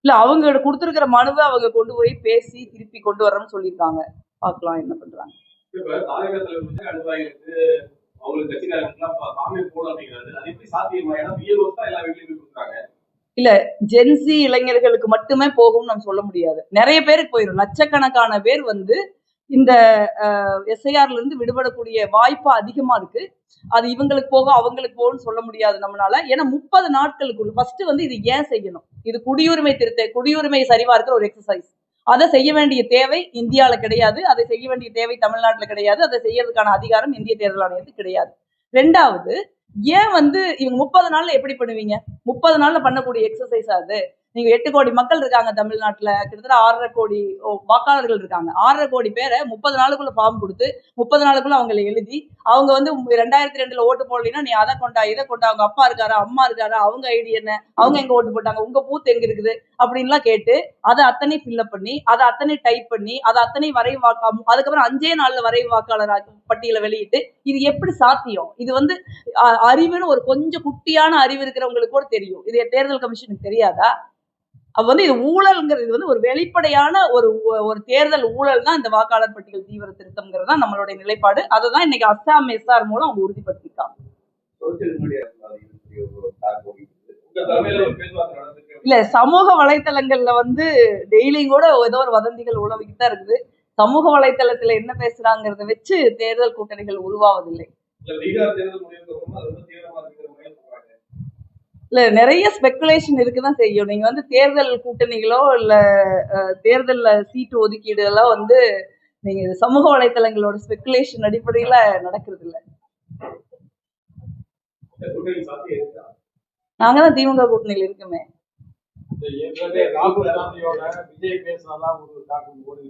இல்ல அவங்க கொடுத்திருக்கிற மனுவை அவங்க கொண்டு போய் பேசி திருப்பி கொண்டு வரணும்னு சொல்லியிருக்காங்க. பார்க்கலாம் என்ன பண்றாங்க. கொடுக்குறாங்க. ஜென்சி இளைஞர்களுக்கு மட்டுமே போகும்னு நம்ம சொல்ல முடியாது. நிறைய பேருக்கு போயிடும் லட்சக்கணக்கான பேர் வந்து இந்த எஸ்ஐஆர்ல இருந்து விடுபடக்கூடிய வாய்ப்பு அதிகமா இருக்கு. அது இவங்களுக்கு போக அவங்களுக்கு போகணும்னு சொல்ல முடியாது நம்மளால. ஏன்னா முப்பது நாட்களுக்குள்ள ஃபர்ஸ்ட் வந்து இது ஏன் செய்யணும்? இது குடியுரிமை திருத்த குடியுரிமை சரிபார்க்கிற ஒரு எக்ஸசைஸ் அதை செய்ய வேண்டிய தேவை இந்தியால கிடையாது. அதை செய்ய வேண்டிய தேவை தமிழ்நாட்டில் கிடையாது. அதை செய்யறதுக்கான அதிகாரம் இந்திய தேர்தல் ஆணையத்துக்கு கிடையாது. ரெண்டாவது ஏன் வந்து இவங்க முப்பது நாள்ல எப்படி பண்ணுவீங்க? முப்பது நாள்ல பண்ணக்கூடிய எக்ஸசைஸ் அது. நீங்க எட்டு கோடி மக்கள் இருக்காங்க தமிழ்நாட்டுல. கிட்டத்தட்ட ஆறரை கோடி வாக்காளர்கள் இருக்காங்க. ஆறரை கோடி பேரை முப்பது நாளுக்குள்ள ஃபார்ம் கொடுத்து முப்பது நாளுக்குள்ள அவங்களை எழுதி அவங்க வந்து ரெண்டாயிரத்தி ரெண்டுல ஓட்டு போடலைன்னா நீ அதை கொண்டா இதை கொண்டா அவங்க அப்பா இருக்காரா அம்மா இருக்காரா அவங்க ஐடி என்ன அவங்க எங்க ஓட்டு போட்டாங்க உங்க பூத் எங்க இருக்குது அப்படின்லாம் கேட்டு அதை அத்தனை ஃபில்அப் பண்ணி அதை அத்தனை டைப் பண்ணி அதை அத்தனை வரைவு வாக்கா அதுக்கப்புறம் அஞ்சே நாள்ல வரைவு வாக்காளர் பட்டியலை வெளியிட்டு இது எப்படி சாத்தியம்? இது வந்து அறிவுன்னு ஒரு கொஞ்சம் குட்டியான அறிவு இருக்கிறவங்களுக்கு கூட தெரியும். இது தேர்தல் கமிஷனுக்கு தெரியாதா? அப்ப வந்து இது ஊழல்ங்கிறது வந்து ஒரு வெளிப்படையான ஒரு ஒரு தேர்தல் ஊழல் தான் இந்த வாக்காளர் பட்டியல் தீவிர திருத்தம்ங்கிறது தான் நம்மளுடைய நிலைப்பாடு. அதை தான் இன்னைக்கு அஸ்ஸாம் எஸ்ஆர் மூலம் அவங்க நடந்திருக்கு. இல்ல சமூக வலைத்தளங்கள்ல வந்து டெய்லியும் கூட ஏதோ ஒரு வதந்திகள் உழவிக்கிட்டு தான் இருக்குது. சமூக வலைத்தளத்துல என்ன பேசுறாங்கிறத வச்சு தேர்தல் கூட்டணிகள் உருவாவதில்லை இல்ல பீகார் தேர்தல் முடிவுக்கு அப்புறமா அது வந்து தீவிரமா இருக்கிற மாதிரி இல்ல நிறைய ஸ்பெகுலேஷன் இருக்குதான் செய்யும். நீங்க வந்து தேர்தல் கூட்டணிகளோ இல்ல தேர்தல்ல சீட்டு ஒதுக்கீடு எல்லாம் வந்து நீங்க இது சமூக வலைத்தளங்களோட ஸ்பெகுலேஷன் அடிப்படையில நடக்கிறது இல்ல இருக்கா? நாங்க தான் திமுக கூட்டணியில் இருக்குமே. ராகுல் காந்தியோட விஜய் பேசினதெல்லாம் ஒரு டாக்குமெண்ட் ஓடி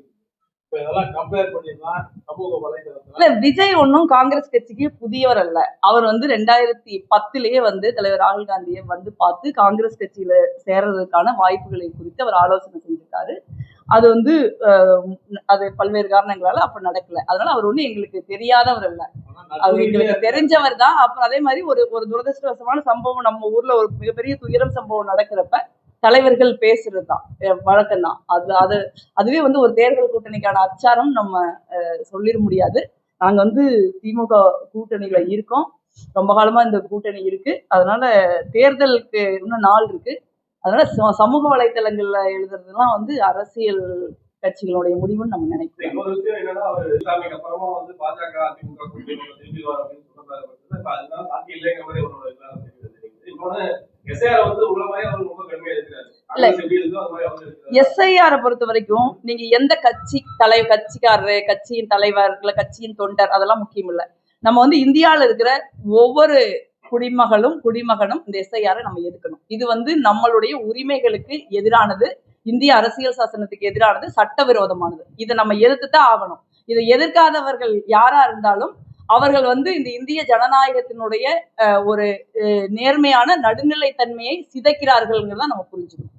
இல்ல விஜய் ஒன்றும் காங்கிரஸ் கட்சிக்கு புதியவர் அல்ல. அவர் வந்து ரெண்டாயிரத்தி பத்துலயே வந்து தலைவர் ராகுல் காந்தியை வந்து பார்த்து காங்கிரஸ் கட்சியில சேர்றதுக்கான வாய்ப்புகளை குறித்து அவர் ஆலோசனை செஞ்சிருக்காரு. அது வந்து அது பல்வேறு காரணங்களால அப்ப நடக்கல. அதனால அவர் ஒன்றும் எங்களுக்கு தெரியாதவர் அல்ல. அவர் எங்களுக்கு தெரிஞ்சவர் தான். அப்புறம் அதே மாதிரி ஒரு ஒரு துரதிருஷ்டவசமான சம்பவம் நம்ம ஊர்ல ஒரு மிகப்பெரிய துயரம் சம்பவம் நடக்கிறப்ப தலைவர்கள் பேசுறது தான் வழக்கம் தான் அது அது அதுவே வந்து ஒரு தேர்தல் கூட்டணிக்கான அச்சாரம் நம்ம சொல்லிட முடியாது. நாங்கள் வந்து திமுக கூட்டணியில இருக்கோம். ரொம்ப காலமா இந்த கூட்டணி இருக்கு. அதனால தேர்தலுக்கு இன்னும் நாள் இருக்கு. அதனால சமூக வலைத்தளங்கள்ல எழுதுறதுலாம் வந்து அரசியல் கட்சிகளுடைய முடிவுன்னு நம்ம நினைக்கிறோம். எஸ்ஐஆரை பொறுத்த வரைக்கும் நீங்க எந்த கட்சி தலை கட்சிக்காரரு கட்சியின் தலைவர் இல்ல கட்சியின் தொண்டர் அதெல்லாம் முக்கியம் இல்ல. நம்ம வந்து இந்தியால இருக்கிற ஒவ்வொரு குடிமகளும் குடிமகனும் இந்த எஸ்ஐஆரை நம்ம எதுக்கணும் இது வந்து நம்மளுடைய உரிமைகளுக்கு எதிரானது இந்திய அரசியல் சாசனத்துக்கு எதிரானது சட்டவிரோதமானது. இதை நம்ம எதிர்த்து தான் ஆகணும். இதை எதிர்க்காதவர்கள் யாரா இருந்தாலும் அவர்கள் வந்து இந்த இந்திய ஜனநாயகத்தினுடைய ஒரு அஹ், நேர்மையான நடுநிலைத்தன்மையை சிதைக்கிறார்கள்ங்கிறத நம்ம புரிஞ்சுக்கணும்.